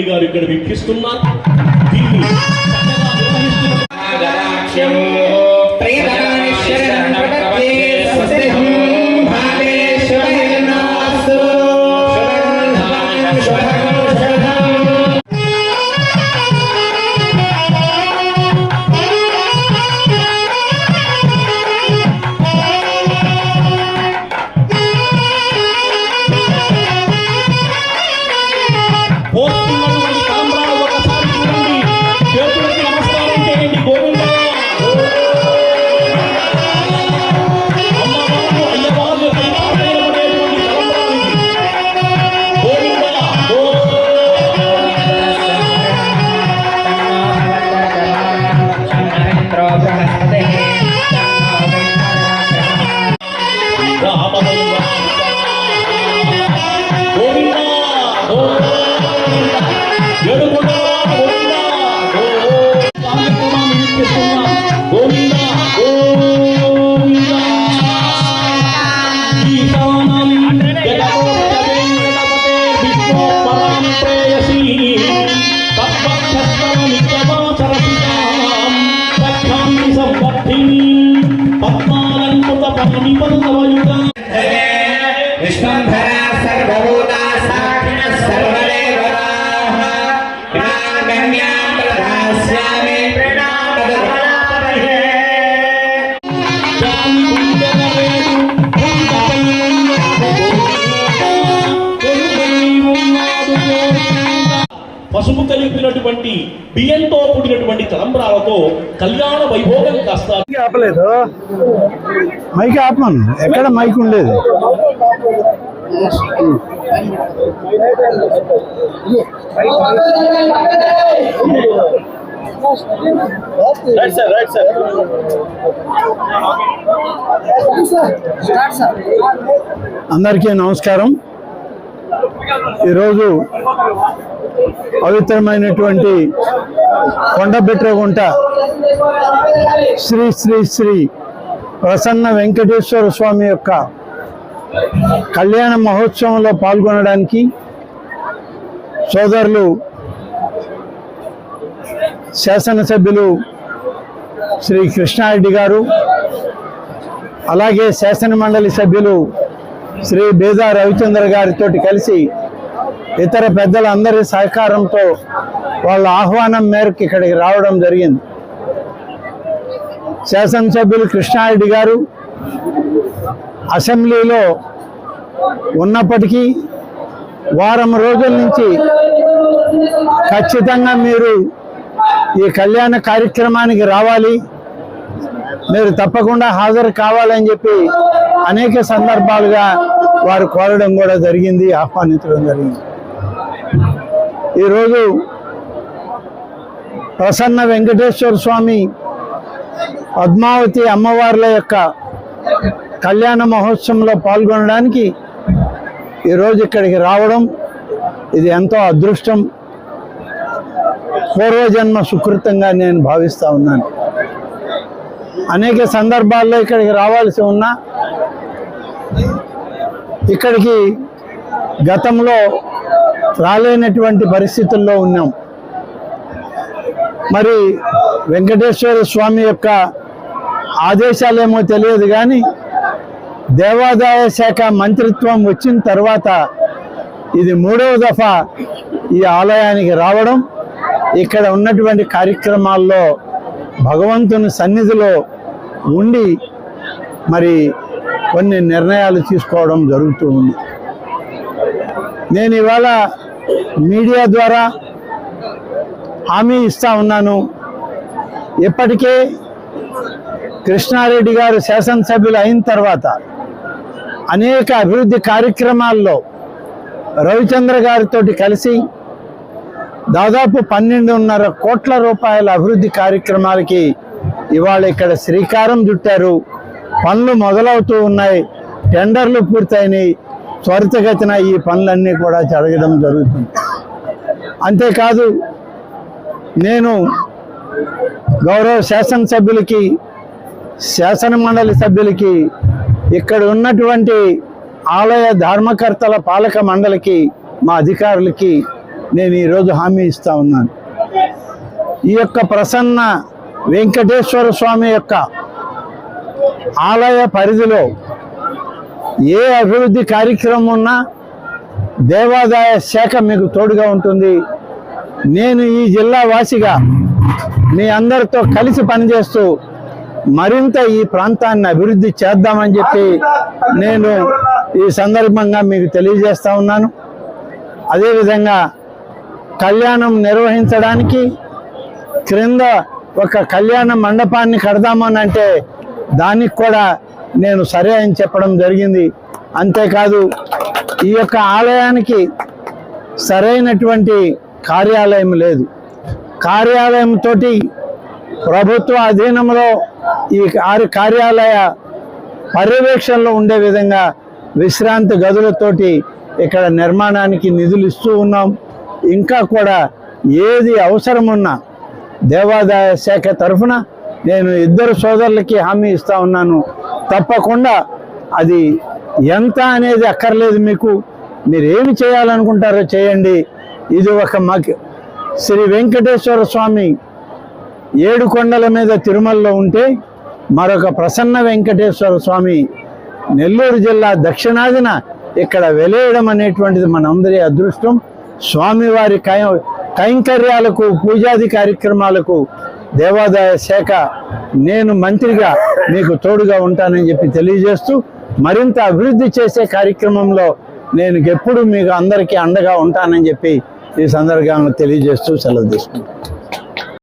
రెడ్డి గారు ఇక్కడ వీక్షిస్తున్నారు. దీన్ని పసుపు కలిపినటువంటి బియ్యంతో కూడినటువంటి తలంబ్రాలతో కళ్యాణ వైభోగం కాస్త ఆపలేదు. మైక్ ఆపమను. ఎక్కడ మైక్ ఉండేది? అందరికీ నమస్కారం. ఈరోజు పవిత్రమైనటువంటి కొండబెట్రగుంట శ్రీ శ్రీ శ్రీ ప్రసన్న వెంకటేశ్వర స్వామి యొక్క కళ్యాణ మహోత్సవంలో పాల్గొనడానికి సోదరులు శాసనసభ్యులు శ్రీ కృష్ణారెడ్డి గారు అలాగే శాసన మండలి సభ్యులు శ్రీ బేదా రవిచంద్ర గారితో కలిసి ఇతర పెద్దలందరి సహకారంతో వాళ్ళ ఆహ్వానం మేరకు ఇక్కడికి రావడం జరిగింది. శాసనసభ్యులు కృష్ణారెడ్డి గారు అసెంబ్లీలో ఉన్నప్పటికీ వారం రోజుల నుంచి ఖచ్చితంగా మీరు ఈ కళ్యాణ కార్యక్రమానికి రావాలి. మీరు తప్పకుండా హాజరు కావాలని చెప్పి అనేక సందర్భాలుగా వారు కోరడం కూడా జరిగింది ఆహ్వానించడం జరిగింది. ఈరోజు ప్రసన్న వెంకటేశ్వర స్వామి పద్మావతి అమ్మవార్ల యొక్క కళ్యాణ మహోత్సవంలో పాల్గొనడానికి ఈరోజు ఇక్కడికి రావడం ఇది ఎంతో అదృష్టం. పూర్వజన్మ సుకృతంగా నేను భావిస్తూ ఉన్నాను. అనేక సందర్భాల్లో ఇక్కడికి రావాల్సి ఉన్నా ఇక్కడికి గతంలో రాలేనటువంటి పరిస్థితుల్లో ఉన్నాం. మరి వెంకటేశ్వర స్వామి యొక్క ఆదేశాలేమో తెలియదు కానీ దేవాదాయ శాఖ మంత్రిత్వం వచ్చిన తర్వాత ఇది మూడవ దఫా ఈ ఆలయానికి రావడం. ఇక్కడ ఉన్నటువంటి కార్యక్రమాల్లో భగవంతుని సన్నిధిలో ఉండి మరి కొన్ని నిర్ణయాలు తీసుకోవడం జరుగుతూ ఉంది. నేను ఇవాళ మీడియా ద్వారా హామీ ఇస్తా ఉన్నాను. ఇప్పటికే కృష్ణారెడ్డి గారు శాసనసభ్యులు అయిన తర్వాత అనేక అభివృద్ధి కార్యక్రమాల్లో రవిచంద్ర గారితో కలిసి దాదాపు పన్నెండున్నర కోట్ల రూపాయల అభివృద్ధి కార్యక్రమాలకి ఇవాళ ఇక్కడ శ్రీకారం చుట్టారు. పనులు మొదలవుతూ ఉన్నాయి. టెండర్లు పూర్తయినాయి. త్వరితగతిన ఈ పనులన్నీ కూడా జరగడం జరుగుతుంది. అంతేకాదు నేను గౌరవ శాసనసభ్యులకి శాసన మండలి సభ్యులకి ఇక్కడ ఉన్నటువంటి ఆలయ ధర్మకర్తల పాలక మండలికి మా అధికారులకి నేను ఈరోజు హామీ ఇస్తా ఉన్నాను. ఈ యొక్క ప్రసన్న వెంకటేశ్వర స్వామి యొక్క ఆలయ పరిధిలో ఏ అభివృద్ధి కార్యక్రమం ఉన్నా దేవాదాయ శాఖ మీకు తోడుగా ఉంటుంది. నేను ఈ జిల్లా వాసిగా మీ అందరితో కలిసి పనిచేస్తూ మరింత ఈ ప్రాంతాన్ని అభివృద్ధి చేద్దామని చెప్పి నేను ఈ సందర్భంగా మీకు తెలియజేస్తా ఉన్నాను. అదేవిధంగా కళ్యాణం నిర్వహించడానికి క్రింద ఒక కళ్యాణ మండపాన్ని కడదామని అంటే దానికి కూడా నేను సరే అని చెప్పడం జరిగింది. అంతేకాదు ఈ యొక్క ఆలయానికి సరైనటువంటి కార్యాలయం లేదు. కార్యాలయంతో తోటి ప్రభుత్వ అధీనంలో ఈ ఆరు కార్యాలయ పర్యవేక్షణలో ఉండే విధంగా విశ్రాంతి గదులతోటి ఇక్కడ నిర్మాణానికి నిధులు ఇస్తూ ఉన్నాం. ఇంకా కూడా ఏది అవసరం ఉన్నా దేవాదాయ శాఖ తరఫున నేను ఇద్దరు సోదరులకి హామీ ఇస్తా ఉన్నాను. తప్పకుండా అది ఎంత అనేది అక్కర్లేదు మీకు. మీరు ఏమి చేయాలనుకుంటారో చేయండి. ఇది ఒక మాకు శ్రీ వెంకటేశ్వర స్వామి ఏడు కొండల మీద తిరుమలలో ఉంటే మరొక ప్రసన్న వెంకటేశ్వర స్వామి నెల్లూరు జిల్లా దక్షిణాదిన ఇక్కడ వెలేయడం అనేటువంటిది మనందరి అదృష్టం. స్వామివారి కై కైంకర్యాలకు పూజాది కార్యక్రమాలకు దేవాదాయ శాఖ నేను మంత్రిగా మీకు తోడుగా ఉంటానని చెప్పి తెలియజేస్తూ మరింత అభివృద్ధి చేసే కార్యక్రమంలో నేను ఎప్పుడు మీకు అందరికీ అండగా ఉంటానని చెప్పి ఈ సందర్భంగా తెలియజేస్తూ సెలవు తీసుకుంటాను